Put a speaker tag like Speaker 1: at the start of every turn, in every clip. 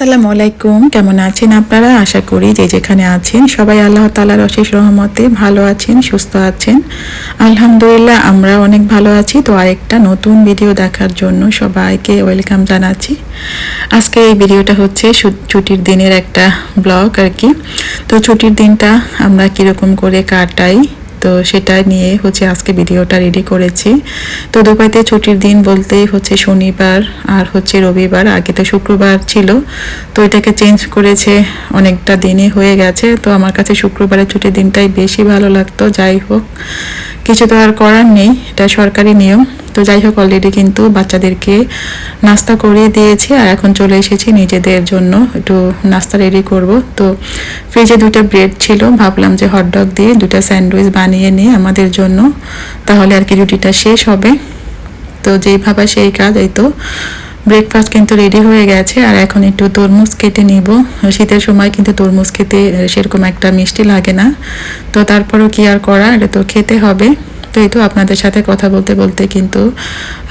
Speaker 1: আসসালামু আলাইকুম। কেমন আছেন আপনারা? আশা করি যে যেখানে আছেন সবাই আল্লাহ তালার অশেষ রহমতে ভালো আছেন, সুস্থ আছেন। আলহামদুলিল্লাহ আমরা অনেক ভালো আছি। তো আরেকটা নতুন ভিডিও দেখার জন্য সবাইকে ওয়েলকাম জানাচ্ছি। আজকে এই ভিডিওটা হচ্ছে ছুটির দিনের একটা ব্লগ আর কি। তো ছুটির দিনটা আমরা কীরকম করে কাটাই তো সেটা নিয়ে হচ্ছে আজকে ভিডিওটা রেডি করেছি। তো দুবাইতে ছুটির দিন বলতেই হচ্ছে শনিবার আর হচ্ছে রবিবার, আগে তো শুক্রবার ছিল। তো এটাকে চেঞ্জ করেছে অনেকটা দিনই হয়ে গেছে। তো আমার কাছে শুক্রবারের ছুটির দিনটাই বেশি ভালো লাগতো। যাই হোক কিছু তো আর করার নেই, এটা সরকারি নিয়ম। তো যাই হোক অলরেডি কিন্তু বাচ্চাদেরকে নাস্তা করিয়ে দিয়েছি আর এখন চলে এসেছি নিজেদের জন্য একটু নাস্তা রেডি করব। তো ফ্রিজে দুটো ব্রেড ছিল, ভাবলাম যে হটডগ দিয়ে দুটো স্যান্ডউইচ বানিয়ে নিই আমাদের জন্য। তাহলে আর কি রুটিটা শেষ হবে। তো যেই ভাবা সেই কাজ, এই তো। ব্রেকফাস্ট কিন্তু রেডি হয়ে গেছে, আর এখন একটু তরমুজ কেটে নিব। শীতের সময় কিন্তু তরমুজ খেতে সেরকম একটা মিষ্টি লাগে না। তো তারপরও কি আর করা? এটা তো খেতে হবে। তো এই তো আপনাদের সাথে কথা বলতে বলতে কিন্তু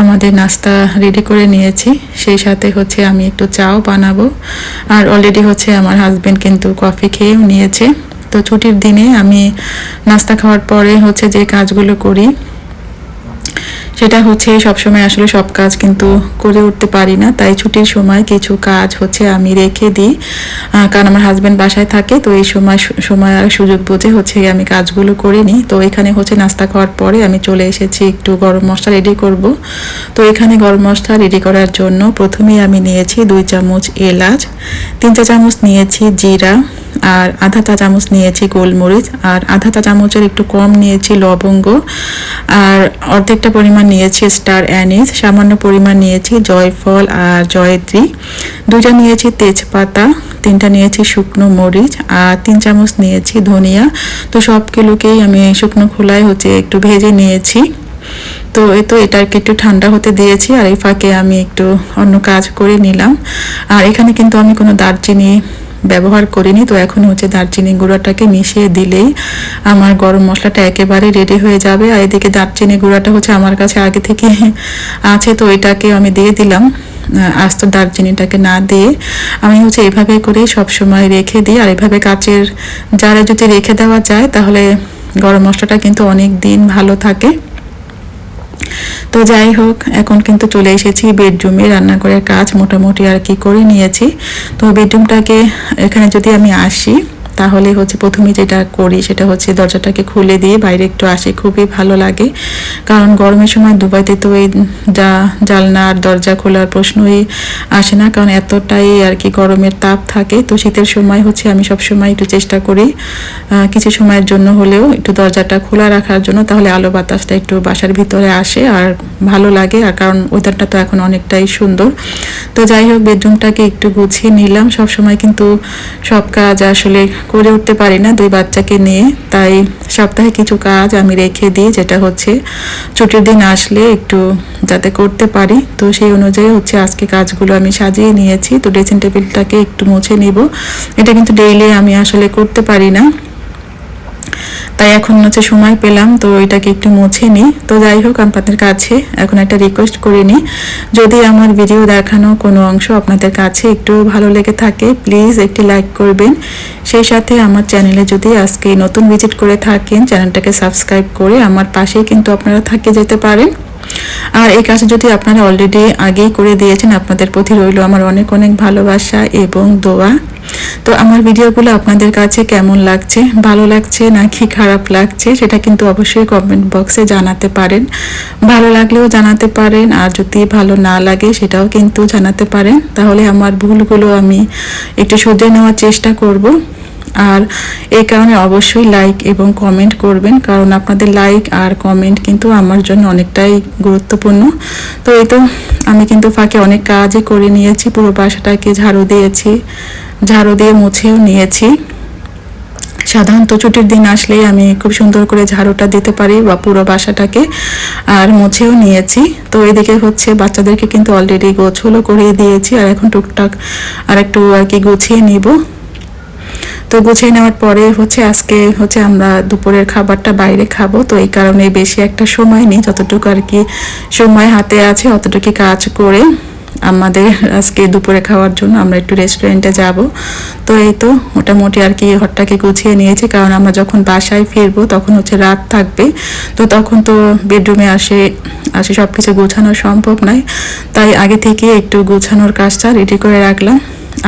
Speaker 1: আমাদের নাস্তা রেডি করে নিয়েছি। সেই সাথে হচ্ছে আমি একটু চাও বানাবো। আর অলরেডি হচ্ছে আমার হাজব্যান্ড কিন্তু কফি খেয়েও নিয়েছে। তো ছুটির দিনে আমি নাস্তা খাওয়ার পরে হচ্ছে যে কাজগুলো করি সেটা হচ্ছে সবসময় আসলে সব কাজ কিন্তু করে উঠতে পারি না। তাই ছুটির সময় কিছু কাজ হচ্ছে আমি রেখে দিই। কারণ আমার হাজব্যান্ড বাসায় থাকে, তো এই সময় সময় আর সুযোগ বুঝে হচ্ছে আমি কাজগুলো করে নিই। তো এখানে হচ্ছে নাস্তা খাওয়ার পরে আমি চলে এসেছি একটু গরম মশলা রেডি করব। তো এখানে গরম মশলা রেডি করার জন্য প্রথমেই আমি নিয়েছি দুই চামচ এলাচ, তিন চা চামচ নিয়েছি জিরা, আর আধা চা চামচ নিয়েছি গোলমরিচ, আর আধা চা চামচের একটু কম নিয়েছি লবঙ্গ। আর অর্ধেকটা পরিমাণ নিয়েছি স্টার অ্যানিস, সামান্য পরিমাণ নিয়েছি জয়ফল আর জয়ত্রী। দুইটা নিয়েছি তেজপাতা, তিনটা নিয়েছি শুকনো মরিচ আর তিন চামচ নিয়েছি ধনিয়া। তো সবগুলোকেই আমি শুকনো খোলায় হচ্ছে একটু ভেজে নিয়েছি। তো এই তো এটাকে একটু ঠান্ডা হতে দিয়েছি আর এই ফাঁকে আমি একটু অন্য কাজ করে নিলাম। আর এখানে কিন্তু আমি কোনো দারচিনি ব্যবহার করিনি, তো এখন হচ্ছে দারচিনি গুঁড়াটাকে মিশিয়ে দিলেই আমার গরম মশলাটা একেবারে রেডি হয়ে যাবে। আর এদিকে দারচিনি গুঁড়াটা হচ্ছে আমার কাছে আগে থেকে আছে, তো এটাকে আমি দিয়ে দিলাম। আস্ত দারচিনিটাকে না দিয়ে আমি হচ্ছে এভাবে করে সব সময় রেখে দিই। আর এভাবে কাচের জারে যদি রেখে দেওয়া যায়, তাহলে গরম মশলাটা কিন্তু অনেক দিন ভালো থাকে। তো যাই হোক, এখন কিন্তু চলে এসেছি বেডরুমে রান্নাঘরের কাজ মোটামুটি আর কি করে নিয়েছি। তো বেডরুমটাকে এখানে যদি আমি আসি তাহলে হচ্ছে প্রথমে যেটা করি সেটা হচ্ছে দরজাটাকে খুলে দিয়ে বাইরে একটু আসি, খুবই ভালো লাগে। কারণ গরমের সময় দুবাইতে তো এই যা জালনা আর দরজা খোলার প্রশ্নই আসে না, কারণ এতটাই আর কি গরমের তাপ থাকে। তো শীতের সময় হচ্ছে আমি সব সময় একটু চেষ্টা করি কিছু সময়ের জন্য হলেও একটু দরজাটা খোলা রাখার জন্য, তাহলে আলো বাতাসটা একটু বাসার ভিতরে আসে আর ভালো লাগে। আর কারণ ওয়েদারটা তো এখন অনেকটাই সুন্দর। তো যাই হোক বেডরুমটাকে একটু গুছিয়ে নিলাম। সব সময় কিন্তু সব কাজ আসলে করে উঠতে পারি না দুই বাচ্চাকে নিয়ে। তাই সপ্তাহে কিছু কাজ আমি রেখে দিই, যেটা হচ্ছে ছুটির দিন আসলে একটু যাতে করতে পারি। তো সেই অনুযায়ী হচ্ছে আজকে কাজগুলো আমি সাজিয়ে নিয়েছি। তো ড্রেসিং টেবিলটাকে একটু মুছে নিব। এটা কিন্তু ডেইলি আমি আসলে করতে পারি না। তাই এখন হচ্ছে সময় পেলাম, তো এটাকে একটু মুছে নিই। তো যাই হোক, আপনাদের কাছে এখন একটা রিকোয়েস্ট করে নিই। যদি আমার ভিডিও দেখানো কোনো অংশ আপনাদের কাছে একটু ভালো লেগে থাকে প্লিজ একটি লাইক করবেন। সেই সাথে আমার চ্যানেলে যদি আজকে নতুন ভিজিট করে থাকেন চ্যানেলটাকে সাবস্ক্রাইব করে আমার পাশেই কিন্তু আপনারা থাকে যেতে পারেন। আর এই কাজ যদি আপনারা অলরেডি আগেই করে দিয়েছেন, আপনাদের প্রতি রইল আমার অনেক অনেক ভালোবাসা এবং দোয়া। তো আমার ভিডিওগুলো আপনাদের কাছে কেমন লাগছে? ভালো লাগছে নাকি খারাপ লাগছে? সেটা কিন্তু অবশ্যই কমেন্ট বক্সে জানাতে পারেন। ভালো লাগলেও জানাতে পারেন, আর যদি ভালো না লাগে সেটাও কিন্তু জানাতে পারেন। তাহলে আমার ভুলগুলো আমি একটু শুধরে নেওয়ার চেষ্টা করব। আর এই কারণে অবশ্যই লাইক এবং কমেন্ট করবেন, কারণ আপনাদের লাইক আর কমেন্ট কিন্তু আমার জন্য অনেকটাই গুরুত্বপূর্ণ। তো এই তো, আমি কিন্তু ফাঁকে অনেক কাজই করে নিয়েছি, পুরো বাসাটাকে ঝাড়ু দিয়েছি, ঝাড়ু দিয়ে মুছেও নিয়েছি। সাধারণত ছুটির দিন আসলেই আমি খুব সুন্দর করে ঝাড়ুটা দিতে পারি বা পুরো বাসাটাকে আর মুছেও নিয়েছি। তো এদিকে হচ্ছে বাচ্চাদেরকে কিন্তু অলরেডি গোছলও করিয়ে দিয়েছি, আর এখন টুকটাক আর একটু আর কি গুছিয়ে নিব। তো গুছিয়ে নেওয়ার পরে হচ্ছে আজকে হচ্ছে আমরা দুপুরের খাবারটা বাইরে খাব। তো এই কারণে বেশি একটা সময় নেই, যতটুকু আর কি সময় হাতে আছে অতটুকু কাজ করে আমাদের আজকে দুপুরে খাওয়ার জন্য আমরা একটু রেস্টুরেন্টে যাব। তো এই তো মোটামুটি আর কি ঘরটাকে গুছিয়ে নিয়েছি, কারণ আমরা যখন বাসায় ফিরবো তখন হচ্ছে রাত থাকবে। তো তখন তো বেডরুমে আসে আসে সব কিছু গোছানো সম্ভব নয়। তাই আগে থেকে একটু গোছানোর কাজটা রেডি করে রাখলাম।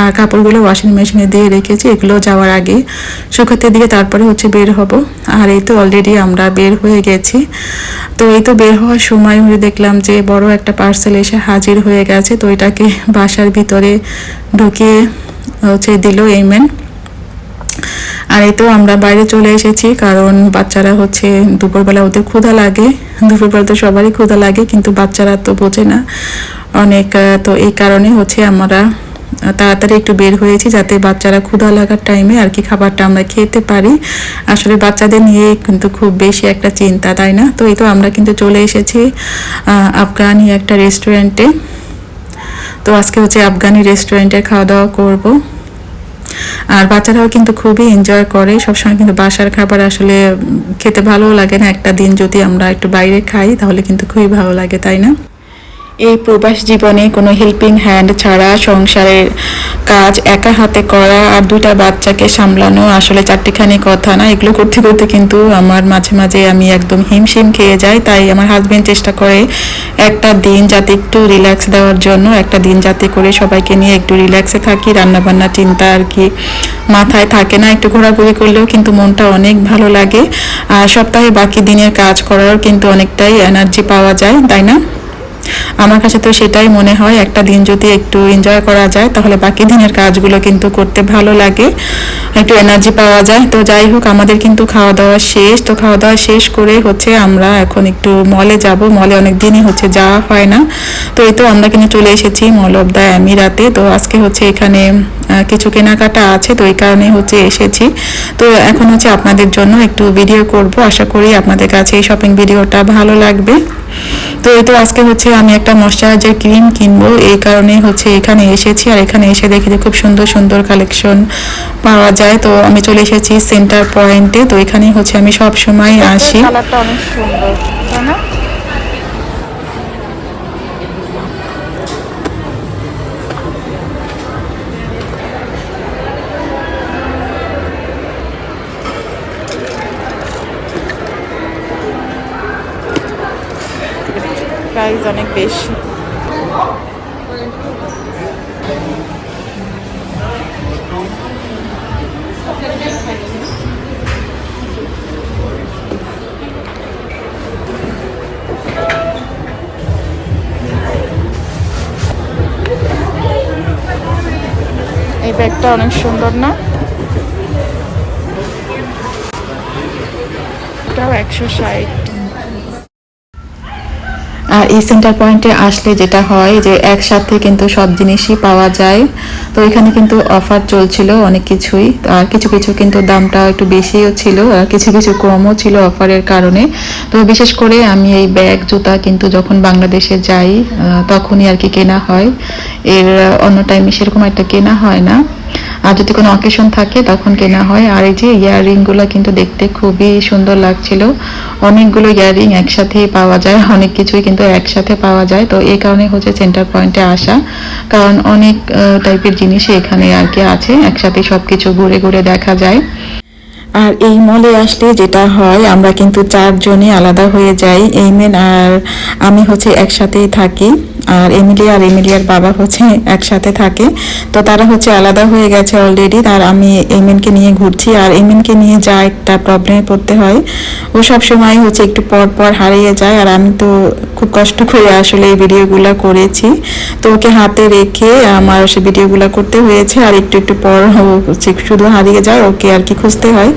Speaker 1: আর কাপড়গুলো ওয়াশিং মেশিনে দিয়ে রেখেছি, এগুলো যাওয়ার আগে শুকাতে দিয়ে তারপরে হচ্ছে বের হব। আর এই তো অলরেডি আমরা বের হয়ে গেছি। তো এই তো বের হওয়ার সময় দেখলাম যে বড় একটা পার্সেল এসে হাজির হয়ে গেছে, তো এটাকে বাসার ভিতরে ঢুকিয়ে হচ্ছে দিল এইমেন আর এই তো আমরা বাইরে চলে এসেছি, কারণ বাচ্চারা হচ্ছে দুপুরবেলা ওদের ক্ষুধা লাগে। দুপুরবেলা তো সবারই ক্ষুধা লাগে, কিন্তু বাচ্চারা তো বোঝে না। অনেক তো এই কারণে হচ্ছে আমরা তাড়াতাড়ি একটু বের হয়েছি যাতে বাচ্চারা ক্ষুধা লাগার টাইমে আর কি খাবারটা আমরা খেতে পারি। আসলে বাচ্চাদের নিয়ে কিন্তু খুব বেশি একটা চিন্তা, তাই না? তো এই তো আমরা কিন্তু চলে এসেছি আফগানি একটা রেস্টুরেন্টে তো আজকে হচ্ছে আফগানি রেস্টুরেন্টে খাওয়া দাওয়া করব। আর বাচ্চারাও কিন্তু খুবই এনজয় করে। সবসময় কিন্তু বাসার খাবার আসলে খেতে ভালো লাগে না। একটা দিন যদি আমরা একটু বাইরে খাই, তাহলে কিন্তু খুবই ভালো লাগে, তাই না? এই প্রবাস জীবনে কোনো হেল্পিং হ্যান্ড ছাড়া সংসারের কাজ একা হাতে করা আর দুটা বাচ্চাকে সামলানো আসলে চারটিখানি কথা না, এগুলো করতে করতে কিন্তু আমার মাঝে মাঝে আমি একদম হিমশিম খেয়ে যাই। তাই আমার হাজব্যান্ড চেষ্টা করে একটা দিন যাতে একটু রিল্যাক্স দেওয়ার জন্য, একটা দিন যাতে করে সবাইকে নিয়ে একটু রিল্যাক্সে থাকি, রান্নাবান্না চিন্তা আর কি মাথায় থাকে না, একটু ঘোরাঘুরি করলেও কিন্তু মনটা অনেক ভালো লাগে। আর সপ্তাহে বাকি দিনের কাজ করারও কিন্তু অনেকটাই এনার্জি পাওয়া যায়, তাই না? আমার কাছে তো সেটাই মনে হয়, একটা দিন যদি একটু এনজয় করা যায়, তাহলে বাকি দিনের কাজগুলো কিন্তু করতে ভালো লাগে, একটু এনার্জি পাওয়া যায়। তো যাই হোক, আমাদের কিন্তু খাওয়া দাওয়া শেষ। তো খাওয়া দাওয়া শেষ করে হচ্ছে আমরা এখন একটু মলে যাব। মলে অনেক দিনই হচ্ছে যাওয়া হয় না। তো এই তো আমরা কিন্তু চলে এসেছি মল অব দ্য আমিরাতে তো আজকে হচ্ছে এখানে কিছু কেনাকাটা আছে। তো এই কারণে হচ্ছে এসেছি। তো এখন হচ্ছে আপনাদের জন্য একটু ভিডিও করব। আশা করি আপনাদের কাছে এই শপিং ভিডিওটা ভালো লাগবে। তো এই তো আজকে হচ্ছে আমি একটা ময়শ্চারাইজার ক্রিম কিনবো, এই কারণে হচ্ছে এখানে এসেছি আর এখানে এসে দেখি যে খুব সুন্দর সুন্দর কালেকশন পাওয়া যায়। তো আমি চলে এসেছি সেন্টার পয়েন্টে তো এখানেই হচ্ছে আমি সব সময় আসি
Speaker 2: কালারটা অনেক সুন্দর, তাই না? প্রাইস অনেক বেশি। এই ব্যাগটা অনেক সুন্দর না? এটাও একশো ষাট।
Speaker 1: আর এই সেন্টার পয়েন্টে আসলে যেটা হয় যে একসাথে কিন্তু সব জিনিসই পাওয়া যায়। তো এখানে কিন্তু অফার চলছিল অনেক কিছুই। আর কিছু কিছু কিন্তু দামটা একটু বেশিও ছিল আর কিছু কিছু কমও ছিল অফারের কারণে। তো বিশেষ করে আমি এই ব্যাগ জুতা কিন্তু যখন বাংলাদেশে যাই তখনই আর কি কেনা হয়। এর, অন্য টাইমে সেরকম একটা কেনা হয় না। আর যদি কোনো অকেশন থাকে, তখন কেনা হয়। আর এই যে ইয়াররিংগুলো কিন্তু দেখতে খুবই সুন্দর লাগছিল। অনেকগুলো ইয়াররিং একসাথেই পাওয়া যায়, অনেক কিছুই কিন্তু একসাথে পাওয়া যায়। তো এই কারণে হচ্ছে সেন্টার পয়েন্টে আসা। কারণ অনেক টাইপের জিনিসই এখানে আর কি আছে। একসাথে সব কিছু ঘুরে ঘুরে দেখা যায়। আর এই মলে আসলে যেটা হয়, আমরা কিন্তু চারজনই আলাদা হয়ে যাই। এই মেন আর আমি হচ্ছে একসাথেই থাকি। আর এমিলিয়া আর এমিলিয়ার বাবা হচ্ছে একসাথে থাকে। তো তারা হচ্ছে আলাদা হয়ে গেছে অলরেডি আর আমি এমিনকে নিয়ে ঘুরছি। আর এমিনকে নিয়ে যা একটা প্রবলেমে পড়তে হয়। ও সব সময় হচ্ছে একটু পর পর হারিয়ে যায়। আর আমি তো খুব কষ্ট করে আসলে এই ভিডিওগুলো করেছি। তো ওকে হাতে রেখে আমার সে ভিডিওগুলো করতে হয়েছে। আর একটু একটু পর হচ্ছে শুধু হারিয়ে যায়, ওকে আর কি খুঁজতে হয়।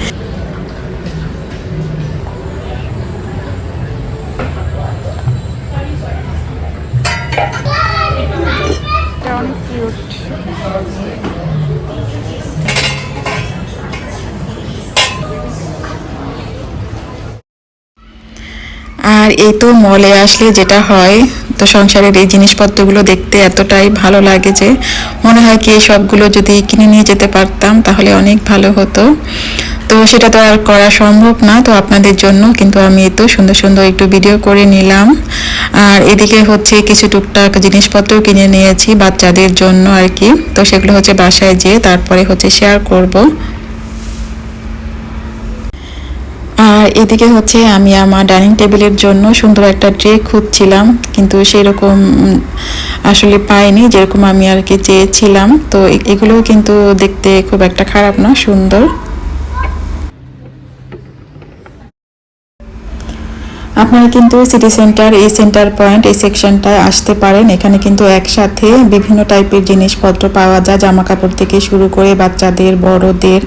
Speaker 1: আর এই তো মলে আসলে যেটা হয়, তো সংসারের এই জিনিসপত্রগুলো দেখতে এতটাই ভালো লাগে যে মনে হয় কি এই সবগুলো যদি কিনে নিয়ে যেতে পারতাম তাহলে অনেক ভালো হতো। তো সেটা তো আর করা সম্ভব না, তো আপনাদের জন্য কিন্তু আমি তো সুন্দর সুন্দর একটু ভিডিও করে নিলাম। আর এদিকে হচ্ছে কিছু টুকটাক জিনিসপত্র কিনে নিয়েছি বাচ্চাদের জন্য আর কি, তো সেগুলো হচ্ছে বাসায় যেয়ে তারপরে হচ্ছে শেয়ার করব। আর এদিকে হচ্ছে আমি আমার ডাইনিং টেবিলের জন্য সুন্দর একটা ট্রে খুঁজছিলাম, কিন্তু সেরকম আসলে পাইনি, যেরকম আমি আর কি চেয়েছিলাম। তো এগুলোও কিন্তু দেখতে খুব একটা খারাপ না, সুন্দর। আপনারা কিন্তু সিটি সেন্টার এই সেন্টার পয়েন্ট এই সেকশনটায় আসতে পারেন। এখানে কিন্তু একসাথে বিভিন্ন টাইপের জিনিসপত্র পাওয়া যায়। জামা কাপড় থেকে শুরু করে বাচ্চাদের, বড়দের,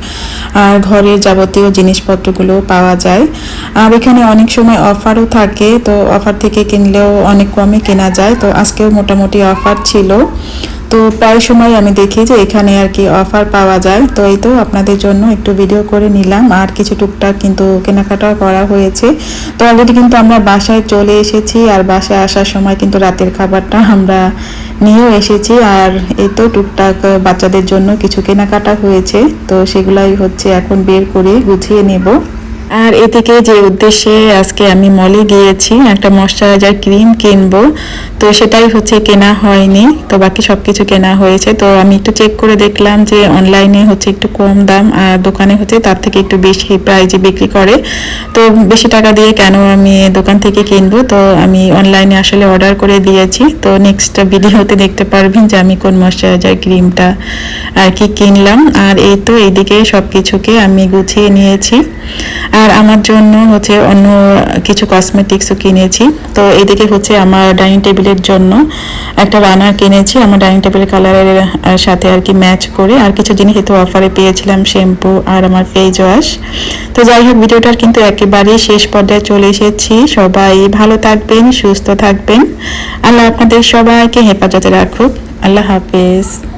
Speaker 1: আর ঘরের যাবতীয় জিনিসপত্রগুলো পাওয়া যায়। আর এখানে অনেক সময় অফারও থাকে, তো অফার থেকে কিনলেও অনেক কমে কেনা যায়। তো আজকেও মোটামুটি অফার ছিল। তো প্রায় সময় আমি দেখি যে এখানে আর কি অফার পাওয়া যায়। তো এই তো আপনাদের জন্য একটু ভিডিও করে নিলাম। আর কিছু টুকটাক কিন্তু কেনাকাটাও করা হয়েছে। তো অলরেডি কিন্তু আমরা বাসায় চলে এসেছি। আর বাসায় আসার সময় কিন্তু রাতের খাবারটা আমরা নিয়েও এসেছি। আর এই তো টুকটাক বাচ্চাদের জন্য কিছু কেনাকাটা হয়েছে। তো সেগুলাই হচ্ছে এখন বের করে গুছিয়ে নেব। আর এদিকে যে উদ্দেশ্যে আজকে আমি মলে গিয়েছি, একটা ময়শ্চারাইজার ক্রিম কিনবো। তো সেটাই হচ্ছে কেনা হয়নি, তো বাকি সব কিছু কেনা হয়েছে। তো আমি একটু চেক করে দেখলাম যে অনলাইনে হচ্ছে একটু কম দাম, আর দোকানে হচ্ছে তার থেকে একটু বেশি প্রাইজে বিক্রি করে। তো বেশি টাকা দিয়ে কেন আমি দোকান থেকে কিনবো? তো আমি অনলাইনে আসলে অর্ডার করে দিয়েছি। তো নেক্সট ভিডিওতে দেখতে পারবেন যে আমি কোন ময়শ্চারাইজার ক্রিমটা আর কি কিনলাম। আর এই তো এইদিকে সব কিছুকে আমি গুছিয়ে নিয়েছি। আর আমার জন্য হচ্ছে অন্য কিছু কসমেটিক্সও কিনেছি। তো এদিকে হচ্ছে আমার ডাইনিং টেবিলের জন্য একটা রানার কিনেছি। আমার ডাইনিং টেবিলের কালারের সাথে আর কি ম্যাচ করে আর কিছু জিনিস তো অফারে পেয়েছিলাম শ্যাম্পু আর আমার ফেস ওয়াশ তো যাই হোক ভিডিওটার কিন্তু একেবারেই শেষ পর্যায়ে চলে এসেছি। সবাই ভালো থাকবেন, সুস্থ থাকবেন। আল্লাহ আপনাদের সবাইকে হেফাজতে রাখুক। আল্লাহ হাফেজ।